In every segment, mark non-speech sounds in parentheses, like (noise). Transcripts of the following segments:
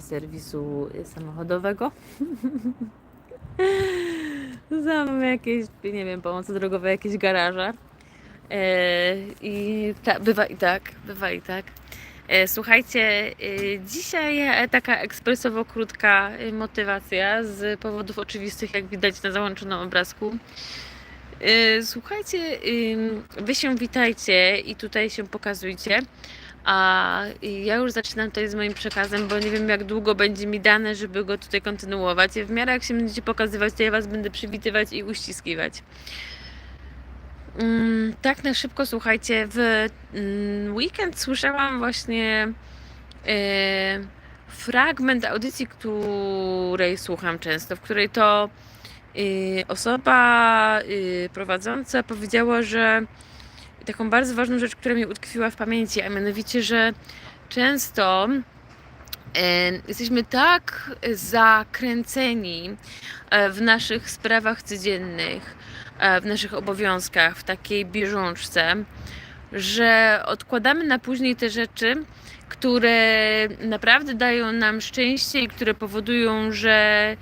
serwisu samochodowego. (laughs) Zamawiam jakieś, nie wiem, pomocy drogowe, jakieś garaże. E, I ta, bywa i tak, bywa i tak. E, Słuchajcie, e, dzisiaj e, taka ekspresowo krótka e, motywacja z powodów oczywistych, jak widać na załączonym obrazku. Słuchajcie, wy się witajcie i tutaj się pokazujcie. A ja już zaczynam tutaj z moim przekazem, bo nie wiem jak długo będzie mi dane, żeby go tutaj kontynuować. W miarę jak się będziecie pokazywać, to ja was będę przywitywać i uściskiwać. Mm, tak na szybko, słuchajcie, w mm, weekend słyszałam właśnie e, fragment audycji, której słucham często, w której to y, osoba y, prowadząca powiedziała, że taką bardzo ważną rzecz, która mi utkwiła w pamięci, a mianowicie, że często e, jesteśmy tak zakręceni e, w naszych sprawach codziennych, e, w naszych obowiązkach, w takiej bieżączce, że odkładamy na później te rzeczy, które naprawdę dają nam szczęście i które powodują, że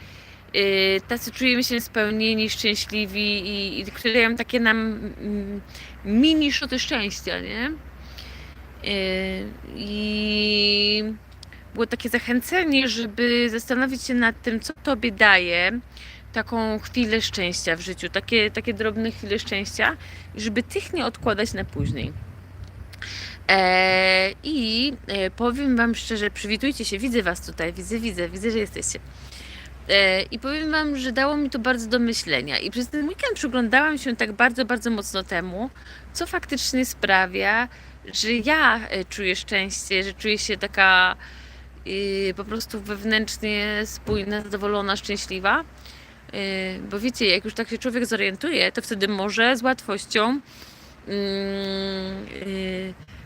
tacy czujemy się spełnieni, szczęśliwi i, i które dają takie nam mm, mini szoty szczęścia, nie? Y, I było takie zachęcenie, żeby zastanowić się nad tym, co tobie daje taką chwilę szczęścia w życiu, takie, takie drobne chwile szczęścia, żeby tych nie odkładać na później. E, I e, powiem Wam szczerze, przywitujcie się, widzę Was tutaj, widzę, widzę, widzę, że jesteście. E, I powiem Wam, że dało mi to bardzo do myślenia. I przez ten weekend przyglądałam się tak bardzo, bardzo mocno temu, co faktycznie sprawia, że ja e, czuję szczęście, że czuję się taka e, po prostu wewnętrznie spójna, zadowolona, szczęśliwa. Bo wiecie, jak już tak się człowiek zorientuje, to wtedy może z łatwością mm,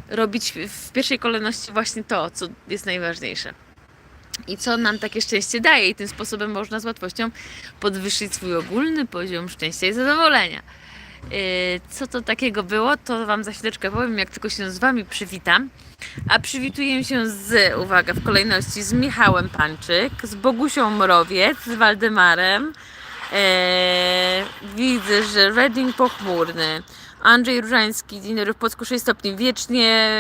robić w pierwszej kolejności właśnie to, co jest najważniejsze i co nam takie szczęście daje. I tym sposobem można z łatwością podwyższyć swój ogólny poziom szczęścia i zadowolenia. Yy, Co to takiego było, to Wam za chwileczkę powiem, jak tylko się z Wami przywitam. A przywituję się z, uwaga, w kolejności z Michałem Panczyk, z Bogusią Mrowiec, z Waldemarem. Eee, widzę, że Reading pochmurny. Andrzej Różański, dzień dobry, w Płocku 6 stopni, wiecznie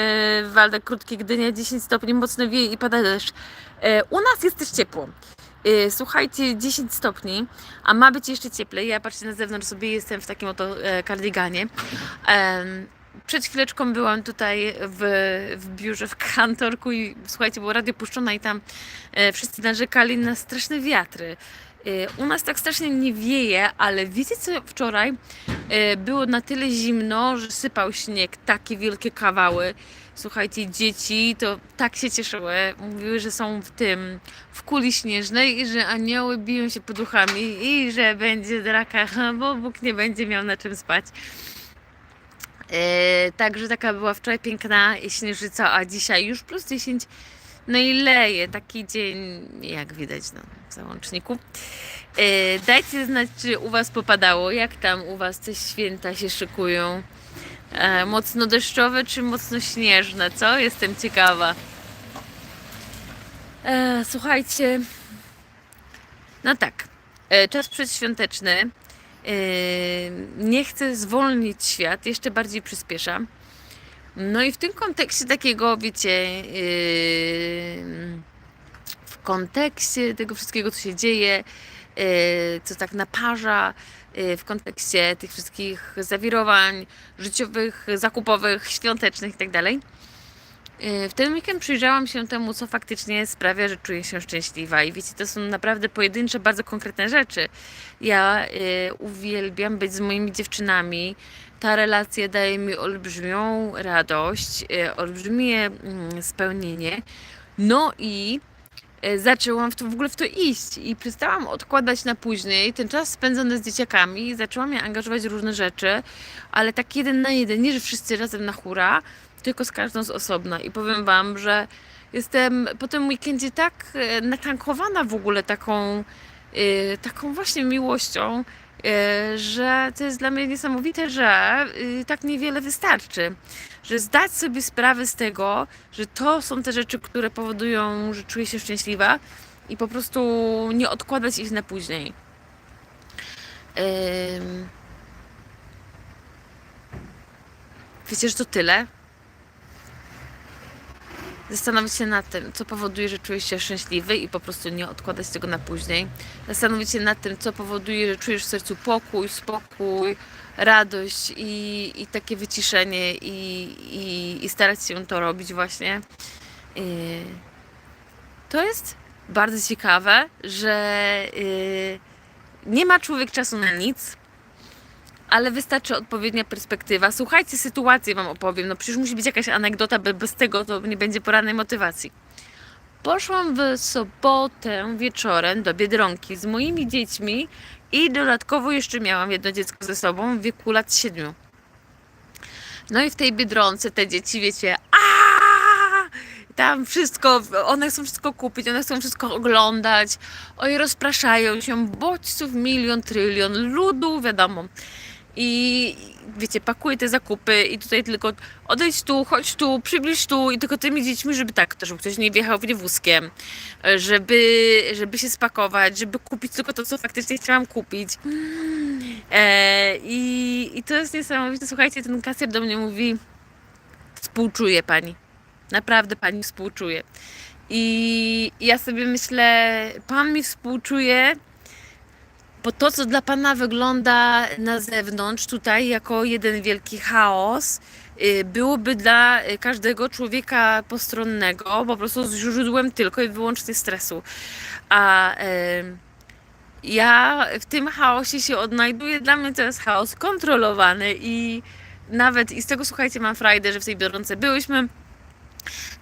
Waldek Krótki, Gdynia 10 stopni, mocno wieje i pada deszcz. E, u nas jest też ciepło. E, słuchajcie, 10 stopni, a ma być jeszcze cieplej. Ja patrzę na zewnątrz sobie, jestem w takim oto e, kardiganie. Przed chwileczką byłam tutaj w, w biurze w kantorku i słuchajcie, było radio puszczone i tam e, wszyscy narzekali na straszne wiatry. E, U nas tak strasznie nie wieje, ale wiecie co wczoraj? E, Było na tyle zimno, że sypał śnieg, takie wielkie kawały. Słuchajcie, dzieci to tak się cieszyły. Mówiły, że są w tym, w kuli śnieżnej i że anioły biją się poduchami i że będzie draka, (laughs) bo Bóg nie będzie miał na czym spać. E, także taka była wczoraj piękna śnieżyca, a dzisiaj już plus 10. No i leje, taki dzień, jak widać no, w załączniku. E, dajcie znać, czy u Was popadało, jak tam u Was te święta się szykują. E, mocno deszczowe czy mocno śnieżne, co? Jestem ciekawa. E, słuchajcie, no tak, e, czas przedświąteczny. E, nie chcę zwolnić świat, jeszcze bardziej przyspiesza. No i w tym kontekście takiego, wiecie, e, w kontekście tego wszystkiego, co się dzieje, e, co tak naparza, e, w kontekście tych wszystkich zawirowań życiowych, zakupowych, świątecznych itd. E, W ten weekend przyjrzałam się temu, co faktycznie sprawia, że czuję się szczęśliwa. I wiecie, to są naprawdę pojedyncze, bardzo konkretne rzeczy. Ja uwielbiam być z moimi dziewczynami. Ta relacja daje mi olbrzymią radość, e, olbrzymie mm, spełnienie. No i e, zaczęłam w, to, w ogóle w to iść i przestałam odkładać na później ten czas spędzony z dzieciakami. Zaczęłam je angażować w różne rzeczy, ale tak jeden na jeden, nie że wszyscy razem na hura, tylko z każdą z osobna. I powiem Wam, że jestem po tym weekendzie tak e, natankowana w ogóle taką y, taką właśnie miłością, że to jest dla mnie niesamowite, że y, tak niewiele wystarczy. Że zdać sobie sprawę z tego, że to są te rzeczy, które powodują, że czuję się szczęśliwa i po prostu nie odkładać ich na później. Wiecie, że to tyle? Zastanowić się nad tym, co powoduje, że czujesz się szczęśliwy i po prostu nie odkładać tego na później. Zastanowić się nad tym, co powoduje, że czujesz w sercu pokój, spokój, radość i, i takie wyciszenie i, i, i starać się to robić właśnie. Yy, To jest bardzo ciekawe, że yy, nie ma człowiek czasu na nic, ale wystarczy odpowiednia perspektywa. Słuchajcie, sytuację wam opowiem. No przecież musi być jakaś anegdota, bo bez tego to nie będzie porannej motywacji. Poszłam w sobotę wieczorem do Biedronki z moimi dziećmi i dodatkowo jeszcze miałam jedno dziecko ze sobą w wieku lat siedmiu. No i w tej Biedronce te dzieci, wiecie, tam wszystko, one chcą wszystko kupić, one chcą wszystko oglądać, oj, rozpraszają się, bodźców milion, trylion, ludu, wiadomo. I wiecie, pakuję te zakupy i tutaj tylko odejdź tu, chodź tu, przybliż tu i tylko tymi dziećmi, żeby tak, żeby ktoś nie wjechał w nie wózkiem, żeby, żeby się spakować, żeby kupić tylko to, co faktycznie chciałam kupić. E, i, I to jest niesamowite. Słuchajcie, ten kasjer do mnie mówi, współczuję pani. Naprawdę pani współczuje. I ja sobie myślę, pan mi współczuje, bo to, co dla pana wygląda na zewnątrz, tutaj jako jeden wielki chaos, y, byłoby dla y, każdego człowieka postronnego po prostu źródłem tylko i wyłącznie stresu. A em, ja w tym chaosie się odnajduję. Dla mnie to jest chaos kontrolowany i nawet i z tego słuchajcie, mam frajdę, że w tej biorące byłyśmy.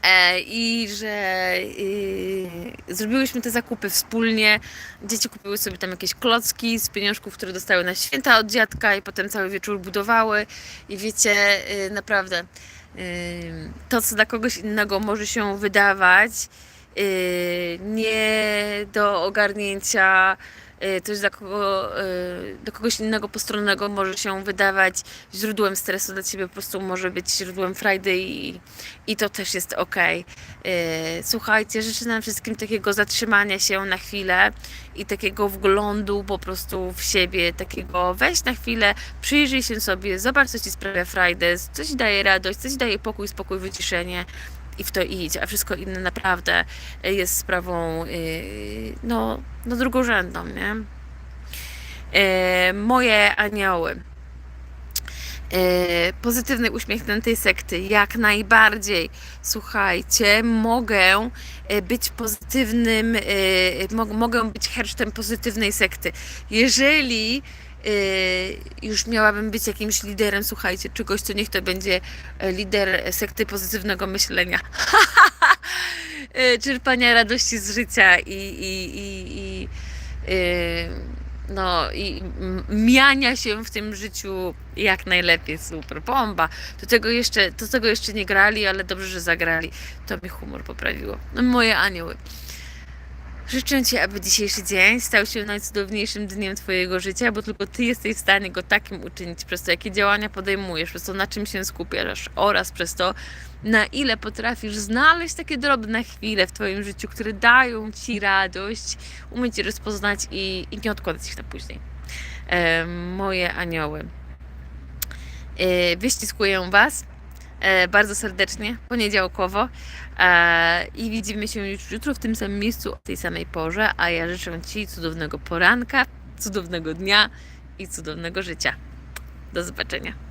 E, I że y, zrobiłyśmy te zakupy wspólnie. Dzieci kupiły sobie tam jakieś klocki z pieniążków, które dostały na święta od dziadka, i potem cały wieczór budowały. I wiecie, y, naprawdę, y, to co dla kogoś innego może się wydawać nie do ogarnięcia, y, też dla, kogo, y, do kogoś innego postronnego może się wydawać źródłem stresu, dla ciebie po prostu może być źródłem frajdy i, i to też jest ok. Słuchajcie, życzę nam wszystkim takiego zatrzymania się na chwilę i takiego wglądu po prostu w siebie, takiego weź na chwilę, przyjrzyj się sobie, zobacz co ci sprawia frajdę, co ci daje radość, co ci daje pokój, spokój, wyciszenie i w to idź, a wszystko inne naprawdę jest sprawą yy, no, no drugorzędną, nie? Yy, moje anioły. Yy, pozytywnej, uśmiechniętej sekty, jak najbardziej. Słuchajcie, mogę być pozytywnym, mog, mogę być hersztem pozytywnej sekty. Jeżeli już miałabym być jakimś liderem, słuchajcie, czegoś, to niech to będzie e, lider sekty pozytywnego myślenia. Yy, (laughs) Czerpania radości z życia i, i, i, i yy, no i miania się w tym życiu jak najlepiej, super, bomba. Do tego jeszcze, do tego jeszcze nie grali, ale dobrze, że zagrali. To mi humor poprawiło. Moje anioły. Życzę Ci, aby dzisiejszy dzień stał się najcudowniejszym dniem Twojego życia, bo tylko Ty jesteś w stanie go takim uczynić, przez to, jakie działania podejmujesz, przez to, na czym się skupiasz oraz przez to, na ile potrafisz znaleźć takie drobne chwile w Twoim życiu, które dają Ci radość, umieć je rozpoznać i, i nie odkładać ich na później. E, moje anioły. E, wyściskuję Was bardzo serdecznie, poniedziałkowo e, i widzimy się już jutro w tym samym miejscu, o tej samej porze, a ja życzę Ci cudownego poranka, cudownego dnia i cudownego życia. Do zobaczenia.